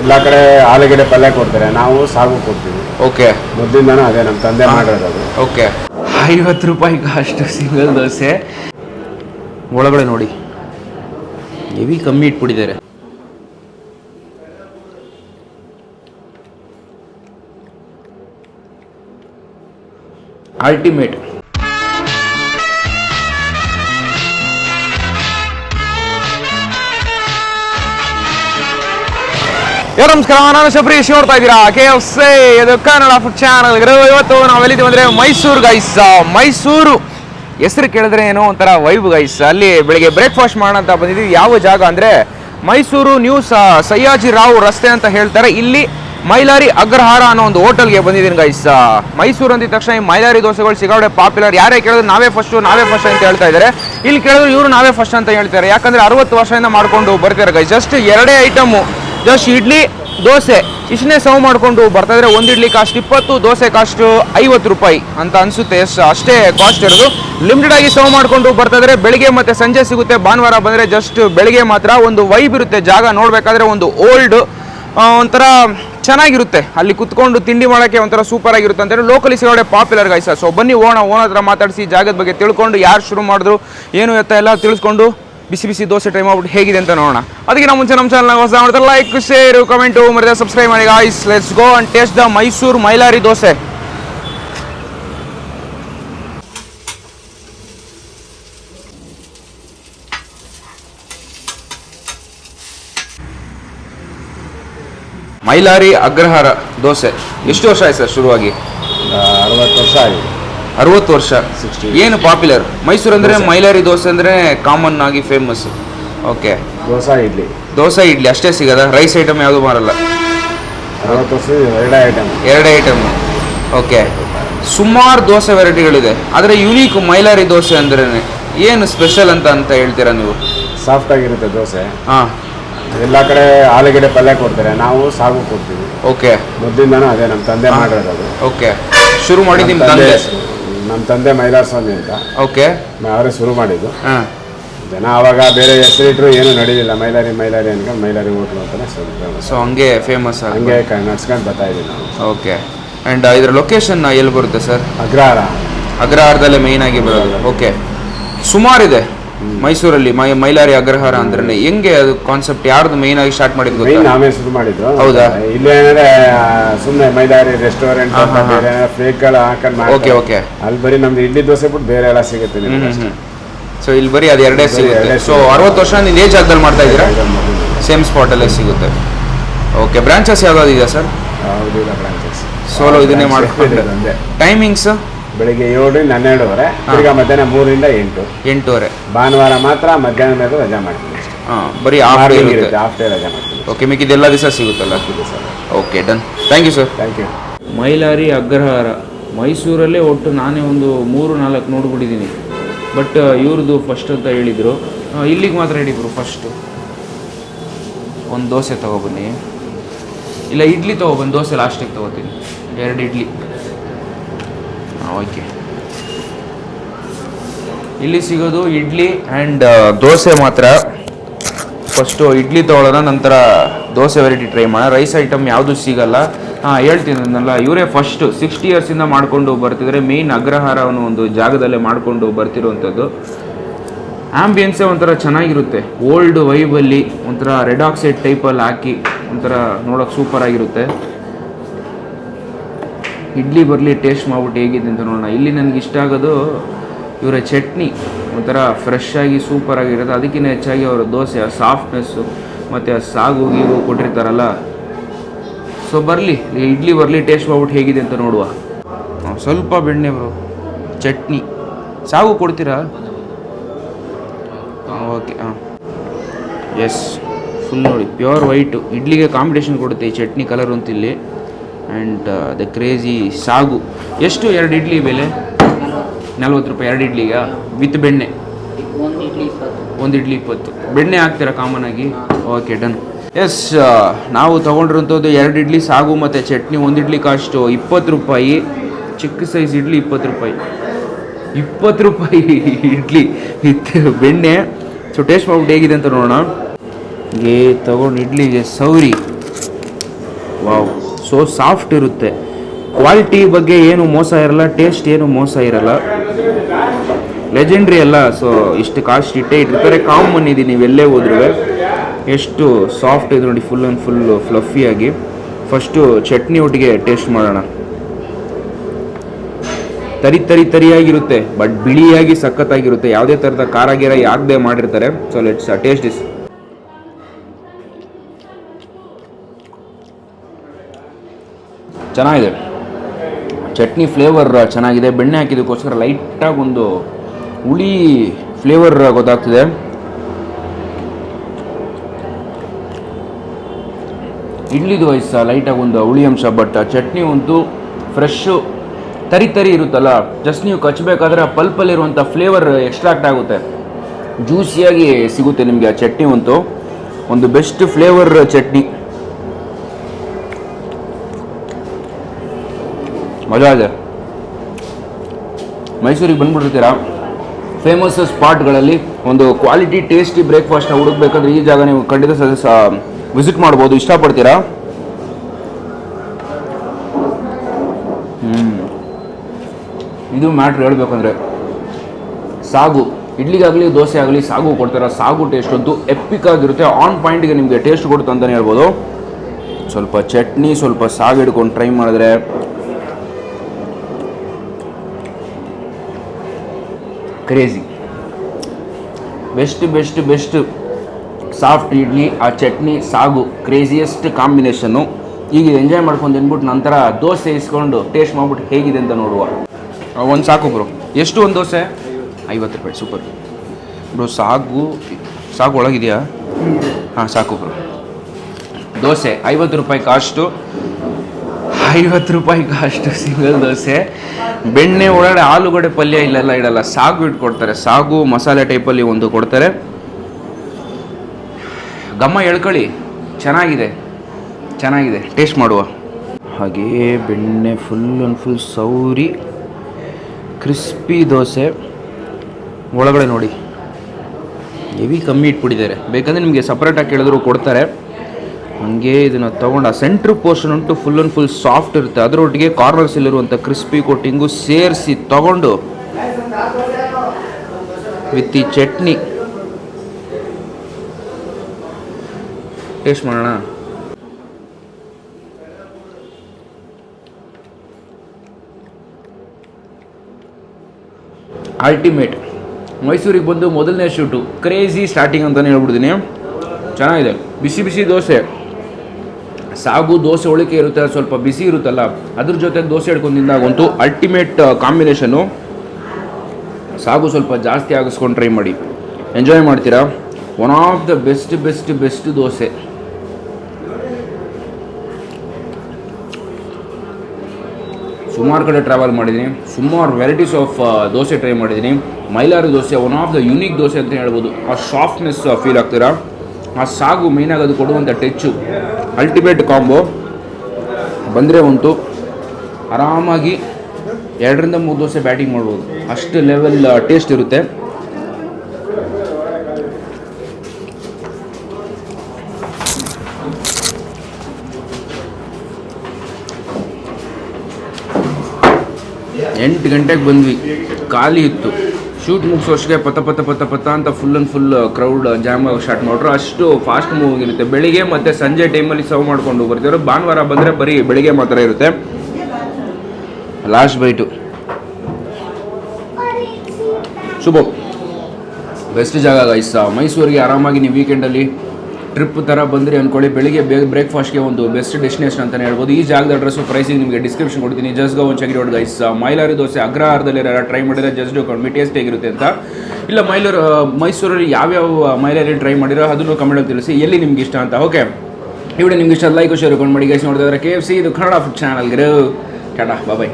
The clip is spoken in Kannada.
ಎಲ್ಲ ಕಡೆ ಆಲೂಗಡ್ಡೆ ಪಲ್ಯ ಕೊಡ್ತಾರೆ ನಾವು ಸಾಗು ಕೊಡ್ತೀವಿ. ಓಕೆ. ಮೊದಲಿಂದನೂ ಅದೇ ನಮ್ಮ ತಂದೆ ಮಾಡಿರೋದು ಓಕೆ. ಐವತ್ತು ರೂಪಾಯಿ ಅಷ್ಟು ಸಿಂಗಲ್ ದೋಸೆ. ಒಳಗಡೆ ನೋಡಿ. ಹೆವಿ ಕಮ್ಮಿ ಇಟ್ಬಿಟ್ಟಿದ್ದಾರೆ. ಅಲ್ಟಿಮೇಟ್ ಯೋ ನಮಸ್ಕಾರ? ನಾನು ಶಬರೀಶ್ ನೋಡ್ತಾ ಇದ್ದೀರಾ? ಕೆ ಎಫ್ ಸಿ ಇದು ಕನ್ನಡ ಫುಡ್ ಚಾನಲ್ ಇವತ್ತು ನಾವು ಎಲ್ಲಿದ್ದೀವಿ ಅಂದರೆ ಮೈಸೂರು ಗೈಸ್ ಮೈಸೂರು ಹೆಸರು ಕೇಳಿದ್ರೆ ಏನೋ ಒಂಥರ ವೈಬ್ ಗೈಸ್ ಅಲ್ಲಿ ಬೆಳಿಗ್ಗೆ ಬ್ರೇಕ್ಫಾಸ್ಟ್ ಮಾಡೋಣ ಅಂತ ಬಂದಿದ್ದೀವಿ. ಯಾವ ಜಾಗ ಅಂದರೆ ಮೈಸೂರು ನ್ಯೂ ಸಯ್ಯಾಜಿ ರಾವ್ ರಸ್ತೆ ಅಂತ ಹೇಳ್ತಾರೆ. ಇಲ್ಲಿ ಮೈಲಾರಿ ಅಗ್ರಹಾರ ಅನ್ನೋ ಒಂದು ಹೋಟೆಲ್ಗೆ ಬಂದಿದ್ದೀನಿ ಗೈಸ್ ಮೈಸೂರು ಅಂದಿದ ತಕ್ಷಣ ಈ ಮೈಲಾರಿ ದೋಸೆಗಳು ಸಿಗೋಡೆ ಪಾಪ್ಯುಲರ್ ಯಾರೇ ಕೇಳಿದ್ರು ನಾವೇ ಫಸ್ಟು ನಾವೇ ಫಸ್ಟ್ ಅಂತ ಹೇಳ್ತಾ ಇದ್ದಾರೆ. ಇಲ್ಲಿ ಕೇಳಿದ್ರು ಇವರು ನಾವೇ ಫಸ್ಟ್ ಅಂತ ಹೇಳ್ತಾರೆ. ಯಾಕಂದ್ರೆ ಅರವತ್ತು ವರ್ಷದಿಂದ ಮಾಡ್ಕೊಂಡು ಬರ್ತಾರೆ ಗೈಸ್ ಜಸ್ಟ್ ಎರಡೇ ಐಟಮು ಜಸ್ಟ್ ಇಡ್ಲಿ, ದೋಸೆ. ಇಷ್ಟನ್ನೇ ಸರ್ವ್ ಮಾಡಿಕೊಂಡು ಬರ್ತಾ ಇದ್ರೆ ಒಂದು ಇಡ್ಲಿ ಕಾಸ್ಟ್ ಇಪ್ಪತ್ತು, ದೋಸೆ ಕಾಸ್ಟ್ ಐವತ್ತು ರೂಪಾಯಿ ಅಂತ ಅನಿಸುತ್ತೆ. ಎಷ್ಟು ಅಷ್ಟೇ ಕಾಸ್ಟ್ ಇರೋದು. ಲಿಮಿಟೆಡ್ ಆಗಿ ಸರ್ವ್ ಮಾಡಿಕೊಂಡು ಬರ್ತಾ ಇದ್ರೆ ಬೆಳಿಗ್ಗೆ ಮತ್ತು ಸಂಜೆ ಸಿಗುತ್ತೆ. ಭಾನುವಾರ ಬಂದರೆ ಜಸ್ಟ್ ಬೆಳಿಗ್ಗೆ ಮಾತ್ರ ಒಂದು ವೈಬ್ ಇರುತ್ತೆ. ಜಾಗ ನೋಡಬೇಕಾದ್ರೆ ಒಂದು ಓಲ್ಡ್ ಒಂಥರ ಚೆನ್ನಾಗಿರುತ್ತೆ. ಅಲ್ಲಿ ಕುತ್ಕೊಂಡು ತಿಂಡಿ ಮಾಡೋಕ್ಕೆ ಒಂಥರ ಸೂಪರ್ ಆಗಿರುತ್ತೆ ಅಂತೇಳಿ ಲೋಕಲ್ ಸಿಗೋಡೆ ಪಾಪ್ಯುಲರ್ ಗೈಸ ಸೊ ಬನ್ನಿ, ಓಣ ಓನ ಹತ್ರ ಮಾತಾಡಿಸಿ ಜಾಗದ ಬಗ್ಗೆ ತಿಳ್ಕೊಂಡು ಯಾರು ಶುರು ಮಾಡಿದ್ರು, ಏನು ಎತ್ತ ಎಲ್ಲ ತಿಳಿಸ್ಕೊಂಡು ಬಿಸಿ ಬಿಸಿ ದೋಸೆ ಟ್ರೈ ಮಾಡ್ಬಿಟ್ಟು ಹೇಗಿದೆ ಅಂತ ನೋಡೋಣ. ಅದಕ್ಕೆ ನಾವು ಮುಂಚೆ ನಮ್ಮ ಚಾನಲ್ ಹೊಸ ಮಾಡ್ತಾರೆ ಲೈಕ್ ಶೇರ್ ಕಮೆಂಟು ಮತ್ತೆ ಸಬ್ಸ್ಕ್ರೈಬ್ ಮಾಡಿ guys let's go and taste the Mysuru Mylari dosa. Mylari Agrahara dosa. ಎಷ್ಟು ವರ್ಷ ಆಯ್ತು ಸರ್ ಶುರುವಾಗಿ? ಅರವತ್ತು ವರ್ಷ ಆಗಿದೆ. ಅರವತ್ತು ವರ್ಷ. 60. ಏನು ಪಾಪ್ಯುಲರ್ ಮೈಸೂರು ಅಂದರೆ ಮೈಲಾರಿ ದೋಸೆ ಅಂದರೆ ಕಾಮನ್ ಆಗಿ ಫೇಮಸ್ ಓಕೆ ದೋಸೆ ಇಡ್ಲಿ. ದೋಸೆ ಇಡ್ಲಿ ಅಷ್ಟೇ ಸಿಗದ. ರೈಸ್ ಐಟಮ್ ಯಾವುದು ಮಾರಲ್ಲ. ಎರಡೇ ಐಟಮ್ ಓಕೆ ಸುಮಾರು ದೋಸೆ ವೆರೈಟಿಗಳಿದೆ. ಆದರೆ ಯುನೀಕ್ ಮೈಲಾರಿ ದೋಸೆ ಅಂದ್ರೆ ಏನು ಸ್ಪೆಷಲ್ ಅಂತ ಅಂತ ಹೇಳ್ತೀರಾ ನೀವು? ಸಾಫ್ಟ್ ಆಗಿರುತ್ತೆ ದೋಸೆ. ಹಾಂ. ಎಲ್ಲ ಕಡೆ ಆಲೂಗಡ್ಡೆ ಪಲ್ಯ ಕೊಡ್ತಾರೆ. ನಾವು ಸಾಗು ಕೊಡ್ತೀವಿ. ಓಕೆ ಮೊದಲಿಂದನೂ ಅದೇ ನಮ್ಮ ತಂದೆ ಮಾಡಿರೋದು ಓಕೆ ಶುರು ಮಾಡಿ ನಿಮ್ಮ ತಂದೆ. ನಮ್ಮ ತಂದೆ ಮೈಲಾರ ಸ್ವಾಮಿ ಅಂತ. ಓಕೆ. ಅವರೇ ಶುರು ಮಾಡಿದ್ದು. ಹಾಂ. ಜನ ಆವಾಗ ಬೇರೆ ಹೆಸರಿಟ್ರು ಏನೂ ನಡೀಲಿಲ್ಲ. ಮೈಲಾರಿ ಮೈಲಾರಿ ಅನ್ಕೊಂಡು ಮೈಲಾರಿ ಹೋಟ್ಲು ಅಂತಲೇ famous. ಸೊ ಹಂಗೆ ಫೇಮಸ್ ಹಂಗೆ ಕ- ನಡ್ಸ್ಕೊಂಡು ಬರ್ತಾ ಇದ್ದೀವಿ ನಾವು. ಓಕೆ. ಆ್ಯಂಡ್ ಇದರ ಲೊಕೇಶನ್ ಎಲ್ಲಿ ಬರುತ್ತೆ ಸರ್? ಅಗ್ರಹಾರ. ಅಗ್ರಹಾರದಲ್ಲೇ ಮೇಯ್ನ್ ಆಗಿ ಬರೋದು. ಓಕೆ. ಸುಮಾರಿದೆ. ಮೈಸೂರಲ್ಲಿ ಮೈ ಮೈಲಾರಿ ಅಗ್ರಹಾರ ಅಂದ್ರೆ ಹೆಂಗೆ ಅದು ಕಾನ್ಸೆಪ್ಟ್ ಯಾರ್ದು ಮೈನ್ ಆಗಿ ಸ್ಟಾರ್ಟ್ ಮಾಡಿದ್ದು ಗೊತ್ತಾ? ನಾವೇ ಶುರು ಮಾಡಿದ್ದು. ಹೌದಾ? ಇಲ್ಲಿ ಏನಂದ್ರೆ ಸುಮ್ಮನೆ ಮೈಲಾರಿ ರೆಸ್ಟೋರೆಂಟ್ ಹಾ, ಹಾ, ಹಾ. ಫ್ಲೇಕ್ಗಳು ಹಾಕೊಂಡು ಓಕೆ ಮಾಡ್ತಾರೆ. ಓಕೆ ಅಲ್ಲಿ ಬರೀ ನಮ್ದು ಇಡ್ಲಿ ದೋಸೆ ಬಿಟ್ಟು ಬೇರೆ ಎಲ್ಲ ಸಿಗುತ್ತೆ ನಿಮ್ಗೆ ಅಷ್ಟೇ. ಸೊ ಇಲ್ಲಿ ಬರೀ ಅದು ಎರಡೇ ಸಿಗುತ್ತೆ. ಎರಡೇ ಸೊ ಸಿಗುತ್ತೆ. ಅರವತ್ತು ವರ್ಷ ನೀವು ಏಜ್ ಜಾಗದಲ್ಲಿ ಮಾಡ್ತಾ ಇದ್ದೀರಾ? ಮೊದಲು. ಸೇಮ್ ಸ್ಪಾಟಲ್ಲೇ ಸಿಗುತ್ತೆ. ಓಕೆ ಬ್ರಾಂಚಸ್ ಯಾವ್ದಾವ್ದಿದೆ ಸರ್ ಹೌದು ಇಲ್ಲ branches. ಸೋಲೋ ಇದನ್ನೇ ಮಾಡ್ಕೊಂಡಿದ್ದಾರೆ ಮಾಡ್ಕೊಂಡು. ಟೈಮಿಂಗ್ಸ್ ಬೆಳಿಗ್ಗೆ ಏಳರಿಂದ ಹನ್ನೆರಡುವರೆ ತಿರ್ಗಾ ಮಧ್ಯಾಹ್ನ ಮೂರರಿಂದ ಎಂಟು. ಎಂಟೂವರೆ. ಭಾನುವಾರ ಮಾತ್ರ ಮಧ್ಯಾಹ್ನ ಮೇಲೆ ರಜಾ ಮಾಡ್ತೀನಿ ಅಷ್ಟೇ. ಹಾಂ ಬರೀ ಆಫ್ ಡೇ Morning ಇರುತ್ತೆ. ಇರುತ್ತೆ ಹಾಫ್ ಡೇ ರಜಾ ಮಾಡ್ತೀನಿ. ಓಕೆ ಮಿಕ್ಕಿದ ಎಲ್ಲ ದಿವಸ ಸಿಗುತ್ತಲ್ಲ? Okay done thank you sir thank you Mylari Agrahara. ಮೈಸೂರಲ್ಲೇ ಒಟ್ಟು ನಾನೇ ಒಂದು ಮೂರು ನಾಲ್ಕು ನೋಡ್ಬಿಟ್ಟಿದ್ದೀನಿ. ಬಟ್ ಇವ್ರದ್ದು ಫಸ್ಟ್ ಅಂತ ಹೇಳಿದರು. ಇಲ್ಲಿಗೆ ಮಾತ್ರ ಹೇಳಿದರು ಫಸ್ಟು ಒಂದು ದೋಸೆ ತೊಗೊಬನ್ನಿ ಇಲ್ಲ ಇಡ್ಲಿ ತೊಗೊಬನ್ನಿ ದೋಸೆ ಲಾಸ್ಟಿಗೆ ತೊಗೋತೀನಿ. ಎರಡು ಇಡ್ಲಿ. ಓಕೆ. ಇಲ್ಲಿ ಸಿಗೋದು ಇಡ್ಲಿ ಆ್ಯಂಡ್ ದೋಸೆ ಮಾತ್ರ. ಫಸ್ಟು ಇಡ್ಲಿ ತೊಗೊಳ್ಳೋಣ, ನಂತರ ದೋಸೆ ವೆರೈಟಿ ಟ್ರೈ ಮಾಡೋಣ. ರೈಸ್ ಐಟಮ್ ಯಾವುದು ಸಿಗಲ್ಲ. ಹಾಂ ಹೇಳ್ತೀನಲ್ಲ ಇವರೇ ಫಸ್ಟು ಸಿಕ್ಸ್ಟಿ ಇಯರ್ಸಿಂದ ಮಾಡಿಕೊಂಡು ಬರ್ತಿದ್ರೆ. ಮೇಯ್ನ್ ಅಗ್ರಹಾರವನ್ನು ಒಂದು ಜಾಗದಲ್ಲೇ ಮಾಡಿಕೊಂಡು ಬರ್ತಿರುವಂಥದ್ದು ಆ್ಯಂಬಿಯನ್ಸೇ ಒಂಥರ ಚೆನ್ನಾಗಿರುತ್ತೆ. ಓಲ್ಡ್ ವೈಬಲ್ಲಿ ಒಂಥರ ರೆಡ್ ಆಕ್ಸೈಡ್ ಟೈಪಲ್ಲಿ ಹಾಕಿ ಒಂಥರ ನೋಡೋಕೆ ಸೂಪರ್ ಆಗಿರುತ್ತೆ. ಇಡ್ಲಿ ಬರಲಿ ಟೇಸ್ಟ್ ಮಾಡ್ಬಿಟ್ಟು ಹೇಗಿದೆ ಅಂತ ನೋಡೋಣ. ಇಲ್ಲಿ ನನಗೆ ಇಷ್ಟ ಆಗೋದು ಇವರ ಚಟ್ನಿ, ಒಂಥರ ಫ್ರೆಶ್ ಆಗಿ ಸೂಪರ್ ಆಗಿರೋದು ಅದಕ್ಕಿಂತ ಹೆಚ್ಚಾಗಿ ಅವರ ದೋಸೆ ಸಾಫ್ಟ್ನೆಸ್ಸು ಮತ್ತು ಸಾಗು ಗೀಗು ಕೊಟ್ಟಿರ್ತಾರಲ್ಲ. ಸೊ ಬರಲಿ ಇಡ್ಲಿ ಬರಲಿ ಟೇಸ್ಟ್ ಮಾಡ್ಬಿಟ್ಟು ಹೇಗಿದೆ ಅಂತ ನೋಡುವ. ಸ್ವಲ್ಪ ಬೆಣ್ಣೆ ಬ್ರೋ ಚಟ್ನಿ. ಸಾಗು ಕೊಡ್ತೀರಾ? ಓಕೆ ಹಾಂ. ಎಸ್ ಫುಲ್ ನೋಡಿ ಪ್ಯೂರ್ ವೈಟು ಇಡ್ಲಿಗೆ ಕಾಂಬಿನೇಷನ್ ಕೊಡುತ್ತೆ ಈ ಚಟ್ನಿ ಕಲರ್ ಅಂತ ಇಲ್ಲಿ. ಆ್ಯಂಡ್ ದ ಕ್ರೇಜಿ ಸಾಗು ಎಷ್ಟು ಎರಡು ಇಡ್ಲಿ ಬೆಲೆ? ನಲ್ವತ್ತು ರೂಪಾಯಿ, ಎರಡು ಇಡ್ಲಿಗೆ? ವಿತ್ ಬೆಣ್ಣೆ. ಒಂದು ಇಡ್ಲಿ ಇಪ್ಪತ್ತು. ಬೆಣ್ಣೆ ಹಾಕ್ತೀರಾ ಕಾಮನ್ ಆಗಿ? ಓಕೆ ಡನ್ ಎಸ್ ನಾವು ತೊಗೊಂಡಿರೋಂಥದ್ದು ಎರಡು ಇಡ್ಲಿ ಸಾಗು ಮತ್ತು ಚಟ್ನಿ. ಒಂದು ಇಡ್ಲಿ ಕಾಸ್ಟು ಇಪ್ಪತ್ತು ರೂಪಾಯಿ. ಚಿಕ್ಕ ಸೈಜ್ ಇಡ್ಲಿ ಇಪ್ಪತ್ತು ರೂಪಾಯಿ. ಇಪ್ಪತ್ತು ರೂಪಾಯಿ ಇಡ್ಲಿ ವಿತ್ ಬೆಣ್ಣೆ. ಸೊ ಟೇಸ್ಟ್ ಮಾಡ್ಬಿಟ್ಟು ಹೇಗಿದೆ ಅಂತ ನೋಡೋಣ. ಹೀಗೆ ತೊಗೊಂಡು ಇಡ್ಲಿಗೆ ಸೌರಿ. ವಾವ್ ಸೊ ಸಾಫ್ಟ್ ಇರುತ್ತೆ. ಕ್ವಾಲಿಟಿ ಬಗ್ಗೆ ಏನು ಮೋಸ ಇರಲ್ಲ, ಟೇಸ್ಟ್ ಏನು ಮೋಸ ಇರಲ್ಲ. ಲೆಜೆಂಡ್ರಿ ಅಲ್ಲ, ಸೊ ಇಷ್ಟು ಕಾಸ್ಟ್ ಇಟ್ಟೇ ಇಟ್ಟಿರ್ತಾರೆ. ಕಾಮನ್ ಇದೆ ನೀವು ಎಲ್ಲೇ ಹೋದ್ರೂ ಎಷ್ಟು ಸಾಫ್ಟ್ ಇದೆ ನೋಡಿ ಫುಲ್ ಆ್ಯಂಡ್ ಫುಲ್ ಫ್ಲಫಿಯಾಗಿ ಫಸ್ಟು ಚಟ್ನಿ ಒಟ್ಟಿಗೆ ಟೇಸ್ಟ್ ಮಾಡೋಣ. ತರಿ ತರಿ, ತರಿಯಾಗಿರುತ್ತೆ ಬಟ್ ಬಿಳಿಯಾಗಿ ಸಖತ್ತಾಗಿರುತ್ತೆ. ಯಾವುದೇ ಥರದ ಖಾರ, ಗೀರ ಯಾಕದೆ ಮಾಡಿರ್ತಾರೆ. ಸೊ ಲೆಟ್ಸ್ ಟೇಸ್ಟ್ ಇಸ್ ಚೆನ್ನಾಗಿದೆ. ಚಟ್ನಿ ಫ್ಲೇವರ್ ಚೆನ್ನಾಗಿದೆ. ಬೆಣ್ಣೆ ಹಾಕಿದ್ದಕ್ಕೋಸ್ಕರ ಲೈಟಾಗಿ ಒಂದು ಹುಳಿ ಫ್ಲೇವರ್ ಗೊತ್ತಾಗ್ತಿದೆ. ಇಡ್ಲಿದು ವಯಸ್ಸ ಲೈಟಾಗಿ ಒಂದು ಹುಳಿ ಅಂಶ ಬಟ್ ಚಟ್ನಿ ಒಂದು ಫ್ರೆಶ್ಶು ತರಿ ತರಿ ಇರುತ್ತಲ್ಲ ಜಸ್ಟ್ ನೀವು ಕಚ್ಚಬೇಕಾದ್ರೆ ಪಲ್ಪಲ್ಲಿರುವಂಥ ಫ್ಲೇವರ್ ಎಕ್ಸ್ಟ್ರಾಕ್ಟ್ ಆಗುತ್ತೆ. ಜ್ಯೂಸಿಯಾಗಿ ಸಿಗುತ್ತೆ ನಿಮಗೆ ಆ ಚಟ್ನಿ ಒಂದು. ಒಂದು ಬೆಸ್ಟ್ ಫ್ಲೇವರ್ ಚಟ್ನಿ. ಮಜಾ ಇದೆ. ಮೈಸೂರಿಗೆ ಬಂದ್ಬಿಟ್ಟಿರ್ತೀರಾ? ಫೇಮಸ್ ಸ್ಪಾಟ್ಗಳಲ್ಲಿ ಒಂದು ಕ್ವಾಲಿಟಿ ಟೇಸ್ಟಿ ಬ್ರೇಕ್ಫಾಸ್ಟ್ನ ಹುಡುಕ್ಬೇಕಂದ್ರೆ ಈ ಜಾಗ ನೀವು ಖಂಡಿತ ವಿಸಿಟ್ ಮಾಡ್ಬೋದು. ಇಷ್ಟಪಡ್ತೀರಾ. ಇದು ಮ್ಯಾಟ್ರ್ ಹೇಳ್ಬೇಕಂದ್ರೆ ಸಾಗು. ಇಡ್ಲಿಗಾಗಲಿ ದೋಸೆ ಆಗಲಿ ಸಾಗು ಕೊಡ್ತಾರೆ. ಸಾಗು ಟೇಸ್ಟ್ ಅಂತೂ ಎಪ್ಪಿಕ್ ಆಗಿರುತ್ತೆ. ಆನ್ ಪಾಯಿಂಟ್ಗೆ ನಿಮಗೆ ಟೇಸ್ಟ್ ಕೊಡುತ್ತೆ ಅಂತಲೇ ಹೇಳ್ಬೋದು. ಸ್ವಲ್ಪ ಚಟ್ನಿ, ಸ್ವಲ್ಪ ಸಾಗು ಹಿಡ್ಕೊಂಡು ಟ್ರೈ ಮಾಡಿದ್ರೆ crazy best best best soft idli ಆ ಚಟ್ನಿ, ಸಾಗು ಕ್ರೇಜಿಯೆಸ್ಟ್ ಕಾಂಬಿನೇಷನ್ನು ಈಗ ಎಂಜಾಯ್ ಮಾಡ್ಕೊಂಡು ತಿನ್ಬಿಟ್ಟು ನಂತರ ದೋಸೆ ಇಸ್ಕೊಂಡು ಟೇಸ್ಟ್ ಮಾಡ್ಬಿಟ್ಟು ಹೇಗಿದೆ ಅಂತ ನೋಡುವ. ಒಂದು ಸಾಕು ಬ್ರೋ ಎಷ್ಟು ಒಂದು ದೋಸೆ? ಐವತ್ತು ರೂಪಾಯಿ ಸೂಪರ್ ಬ್ರೋ ಸಾಗು ಸಾಗು ಒಳಗಿದೆಯಾ? ಹಾಂ, ಸಾಕು ಬ್ರೋ ದೋಸೆ, ಐವತ್ತು ರೂಪಾಯಿ ಕಾಸ್ಟು ಐವತ್ತು ರೂಪಾಯಿ ಕಾಸ್ಟು ಸಿಂಗಲ್ ದೋಸೆ. ಬೆಣ್ಣೆ ಒಳಗಡೆ ಆಲೂಗಡ್ಡೆ ಪಲ್ಯ ಇಲ್ಲೆಲ್ಲ ಇಡಲ್ಲ. ಸಾಗು ಇಟ್ಕೊಡ್ತಾರೆ. ಸಾಗು, ಮಸಾಲೆ ಟೈಪಲ್ಲಿ ಒಂದು ಕೊಡ್ತಾರೆ. ಗಮ್ಮ ಎಳ್ಕೊಳ್ಳಿ ಚೆನ್ನಾಗಿದೆ. ಚೆನ್ನಾಗಿದೆ. ಟೇಸ್ಟ್ ಮಾಡುವ. ಹಾಗೆಯೇ ಬೆಣ್ಣೆ full and full sorry crispy dosa. ಒಳಗಡೆ ನೋಡಿ. ಹೆವಿ ಕಮ್ಮಿ ಇಟ್ಬಿಟ್ಟಿದ್ದಾರೆ. ಬೇಕಂದರೆ ನಿಮಗೆ ಸಪ್ರೇಟಾಗಿ ಕೇಳಿದ್ರು ಕೊಡ್ತಾರೆ. ಹಂಗೆ ಇದನ್ನು ತೊಗೊಂಡು ಆ ಸೆಂಟ್ರ್ ಪೋರ್ಷನ್ ಉಂಟು ಫುಲ್ ಆ್ಯಂಡ್ ಫುಲ್ ಸಾಫ್ಟ್ ಇರುತ್ತೆ. ಅದರೊಟ್ಟಿಗೆ ಕಾರ್ನರ್ಸಲ್ಲಿರುವಂಥ ಕ್ರಿಸ್ಪಿ ಕೋಟಿಂಗು ಸೇರಿಸಿ ತಗೊಂಡು ವಿತ್ ಈ ಚಟ್ನಿ. ಟೇಸ್ಟ್ ಮಾಡೋಣ? ಅಲ್ಟಿಮೇಟ್ ಮೈಸೂರಿಗೆ ಬಂದು ಮೊದಲನೇ ಶೂಟು ಕ್ರೇಜಿ ಸ್ಟಾರ್ಟಿಂಗ್ ಅಂತಲೇ ಹೇಳ್ಬಿಡ್ತೀನಿ ಚೆನ್ನಾಗಿದೆ. ಬಿಸಿ ಬಿಸಿ ದೋಸೆ. ಸಾಗು ದೋಸೆ ಒಳಿಕೆ ಇರುತ್ತೆ, ಸ್ವಲ್ಪ ಬಿಸಿ ಇರುತ್ತಲ್ಲ, ಅದ್ರ ಜೊತೆಗೆ ದೋಸೆ ಹಿಡ್ಕೊಂಡು ತಿಂದಾಗಂತೂ ಅಲ್ಟಿಮೇಟ್ ಕಾಂಬಿನೇಷನ್ನು ಸಾಗು ಸ್ವಲ್ಪ ಜಾಸ್ತಿ ಆಗಿಸ್ಕೊಂಡು ಟ್ರೈ ಮಾಡಿ. ಎಂಜಾಯ್ ಮಾಡ್ತೀರಾ? One of the best best best dosa. ಸುಮಾರು ಕಡೆ ಟ್ರಾವೆಲ್ ಮಾಡಿದ್ದೀನಿ ಸುಮಾರು ವೆರೈಟೀಸ್ ಆಫ್ ದೋಸೆ ಟ್ರೈ ಮಾಡಿದ್ದೀನಿ Mylari dosa one of the unique dosa ಅಂತ ಹೇಳ್ಬೋದು. ಆ ಸಾಫ್ಟ್ನೆಸ್ ಫೀಲ್ ಆಗ್ತೀರಾ? ಆ ಸಾಗು ಮೇಯ್ನಾಗಿ ಅದು ಕೊಡುವಂಥ ಟೆಚ್ಚು ಅಲ್ಟಿಮೇಟ್ ಕಾಂಬೋ ಬಂದರೆ ಉಂಟು. ಆರಾಮಾಗಿ ಎರಡರಿಂದ ಮೂರು ದೋಸೆ ಬ್ಯಾಟಿಂಗ್ ಮಾಡ್ಬೋದು. ಅಷ್ಟು ಲೆವೆಲ್ ಟೇಸ್ಟ್ ಇರುತ್ತೆ. ಎಂಟು ಗಂಟೆಗೆ ಬಂದ್ವಿ. ಖಾಲಿ ಇತ್ತು. ಶೂಟ್ ಮುಗಿಸೋಷ್ಟಿಗೆ ಪತ ಪತ ಪತ ಪತ ಅಂತ full and full crowd jam ಆಗಿ ಸ್ಟಾರ್ಟ್ ಮಾಡ್ರು. ಅಷ್ಟು ಫಾಸ್ಟ್ ಮೂವಿಂಗ್ ಇರುತ್ತೆ ಬೆಳಿಗ್ಗೆ ಮತ್ತು ಸಂಜೆ ಟೈಮಲ್ಲಿ ಸರ್ವ್ ಮಾಡ್ಕೊಂಡು ಬರ್ತಿದ್ರು. ಭಾನುವಾರ ಬಂದರೆ ಬರೀ ಬೆಳಿಗ್ಗೆ ಮಾತ್ರ ಇರುತ್ತೆ. ಲಾಸ್ಟ್ ಬೈಟು ಶುಭ. ಬೆಸ್ಟ್ ಜಾಗ ಗೈಸ್ ಮೈಸೂರಿಗೆ ಆರಾಮಾಗಿ ನೀವು ವೀಕೆಂಡಲ್ಲಿ ಟ್ರಿಪ್ ಥರ ಬಂದರೆ ಅಂದ್ಕೊಳ್ಳಿ ಬೆಳಿಗ್ಗೆ ಬೇಗ ಬ್ರೇಕ್ಫಾಸ್ಟ್ಗೆ ಒಂದು ಬೆಸ್ಟ್ ಡೆಸ್ಟಿನೇಷನ್ ಅಂತಲೇ ಹೇಳ್ಬೋದು. ಈ ಜಾಗದ ಅಡ್ರೆಸ್ಸು ಪ್ರೈಸಿಗೆ ನಿಮಗೆ ಡಿಸ್ಕ್ರಿಪ್ಷನ್ ಕೊಡ್ತೀನಿ. ಜಸ್ಟ್ ಗೋ ಒಂದು ಚೆಕ್ ಗೈಸ್ ಮೈಲಾರಿ ದೋಸೆ ಅಗ್ರಹಾರದಲ್ಲಿ ಟ್ರೈ ಮಾಡಿದ್ರೆ ಜಸ್ಟ್ ಕಮ್ಮಿ. ಟೇಸ್ಟ್ ಹೇಗಿರುತ್ತೆ ಅಂತ. ಇಲ್ಲ, ಮೈಲೂರು ಮೈಸೂರಲ್ಲಿ ಯಾವ್ಯಾವ ಮೈಲಾರಿ ಟ್ರೈ ಮಾಡಿರೋ ಅದನ್ನು ಕಮೆಂಟಲ್ಲಿ ತಿಳಿಸಿ. ಎಲ್ಲಿ ನಿಮ್ಗೆ ಇಷ್ಟ ಅಂತ. ಓಕೆ ಈ ವಿಡಿಯೋ ನಿಮ್ಗೆ ಇಷ್ಟ ಲೈಕ್ ಶೇರ್ ಕೊಂಡು ಮಾಡಿ. ಗೈಸ್ ನೋಡಿದ್ರೆ ಕೆ ಎಫ್ ಸಿ ಇದು ಕನ್ನಡ ಫುಡ್ ಚಾನಲ್ಗಿರೋ ಟಾಟಾ ಬಾಯ್